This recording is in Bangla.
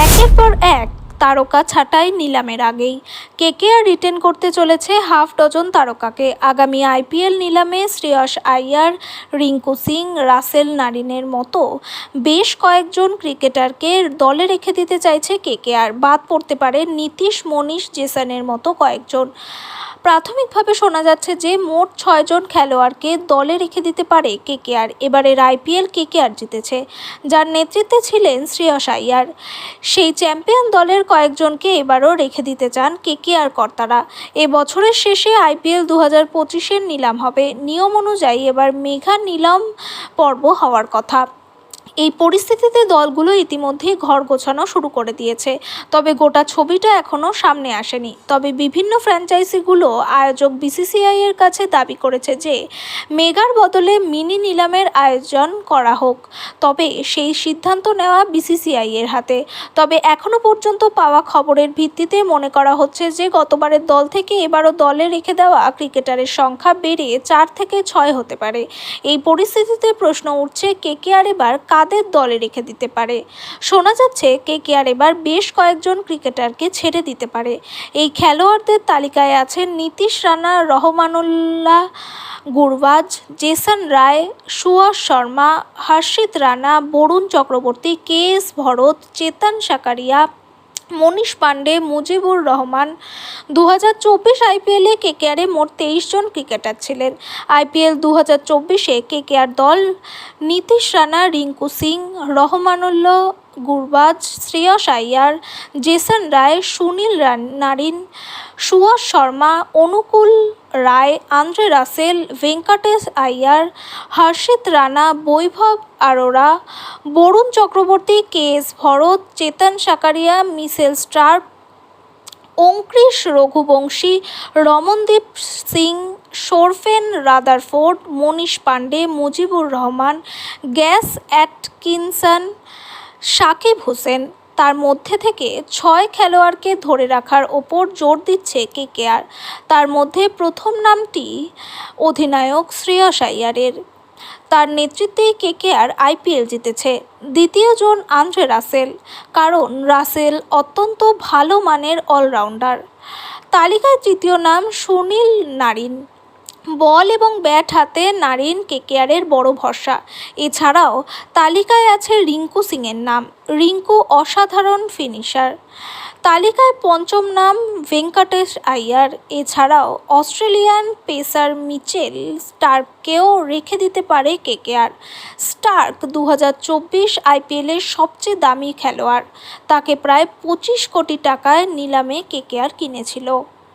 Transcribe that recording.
একের পর এক তারকা ছাটাই নিলামের আগেই। কেকেআর রিটেন করতে চলেছে হাফ ডজন তারকাকে। আগামী আইপিএল নিলামে শ্রেয়স আইয়ার রিঙ্কু সিং, রাসেল নারিনের মতো বেশ কয়েকজন ক্রিকেটারকে দলে রেখে দিতে চাইছে কেকেআর বাদ পড়তে পারে নীতিশ মনীষ জেসানের মতো কয়েকজন। প্রাথমিকভাবে শোনা যাচ্ছে যে মোট ছয়জন খেলোয়াড়কে দলে রেখে দিতে পারে কেকেআর। এবারের আইপিএল কেকেআর জিতেছে, যার নেতৃত্বে ছিলেন শ্রেয়স আইয়ার সেই চ্যাম্পিয়ন দলের কয়েকজনকে এবারও রেখে দিতে চান কেকেআর কর্তারা। এ বছরের শেষে আইপিএল দু হাজার পঁচিশের নিলাম হবে। নিয়ম অনুযায়ী এবার মেঘা নিলাম পর্ব হওয়ার কথা। এই পরিস্থিতিতে দলগুলো ইতিমধ্যেই ঘর গোছানো শুরু করে দিয়েছে। তবে গোটা ছবিটা এখনও সামনে আসেনি। তবে বিভিন্ন ফ্র্যাঞ্চাইজিগুলো আয়োজক বিসিসিআই এর কাছে দাবি করেছে যে, মেগার বদলে মিনি নিলামের আয়োজন করা হোক। তবে সেই সিদ্ধান্ত নেওয়া বিসিসিআই এর হাতে। তবে এখনও পর্যন্ত পাওয়া খবরের ভিত্তিতে মনে করা হচ্ছে যে, গতবারের দল থেকে এবারও দলে রেখে দেওয়া ক্রিকেটারের সংখ্যা বেড়ে চার থেকে ছয় হতে পারে। এই পরিস্থিতিতে প্রশ্ন উঠছে কেকেআর এবার কাদের দলে রেখে দিতে পারে। শোনা যাচ্ছে কে কেকেআর এবার বেশ কয়েকজন ক্রিকেটারকে ছেড়ে দিতে পারে। এই খেলোয়াড়দের তালিকায় আছেন Nitish Rana, Rahmanullah Gurbaz Jason Roy Suyash Sharma, Harshit Rana, Varun Chakravarthy, K S Bharat, Chetan Sakariya Manish Pandey, Mujeebur Rahman. দু হাজার চব্বিশ আইপিএলে কেকেআরে মোট তেইশ জন ক্রিকেটার ছিলেন। আইপিএল দু হাজার চব্বিশে কেকেআর দল Nitish Rana, Rinku Singh Rahmanullah Gurbaz, Shreyas Iyer Jason Roy, Sunil run- Narine Suyash Sharma, Anukul Roy, Andre Russell, Venkatesh Iyer Harshit Rana, Vaibhav Arora, Varun Chakravarthy, K S Bharat, Chetan Sakariya, Mitchell Starc Angkrish Raghuvanshi, Ramandeep Singh Sherfane Rutherford, Manish Pandey, Mujeebur Rahman, Gus Atkinson, Sakib Hussain. তার মধ্যে থেকে ছয় খেলোয়াড়কে ধরে রাখার ওপর জোর দিচ্ছে কেকেআর। তার মধ্যে প্রথম নামটি অধিনায়ক শ্রেয়স আইয়ারের তার নেতৃত্বেই কেকেআর আইপিএল জিতেছে। দ্বিতীয়জন আন্দ্রে রাসেল, কারণ রাসেল অত্যন্ত ভালো মানের অলরাউন্ডার। তালিকায় তৃতীয় নাম সুনীল নারিন। বল এবং ব্যাট হাতে নারিন কেকেআরের বড় ভরসা। এছাড়াও তালিকায় আছে রিঙ্কু সিংয়ের নাম, রিঙ্কু অসাধারণ ফিনিশার। তালিকায় পঞ্চম নাম ভেঙ্কটেশ আইয়ার। এছাড়াও অস্ট্রেলিয়ান পেসার মিচেল স্টার্ককেও রেখে দিতে পারে কেকেআর। স্টার্ক দু হাজার চব্বিশ আইপিএলের সবচেয়ে দামি খেলোয়াড়। তাকে প্রায় পঁচিশ কোটি টাকায় নিলামে কেকেআর কিনেছিল।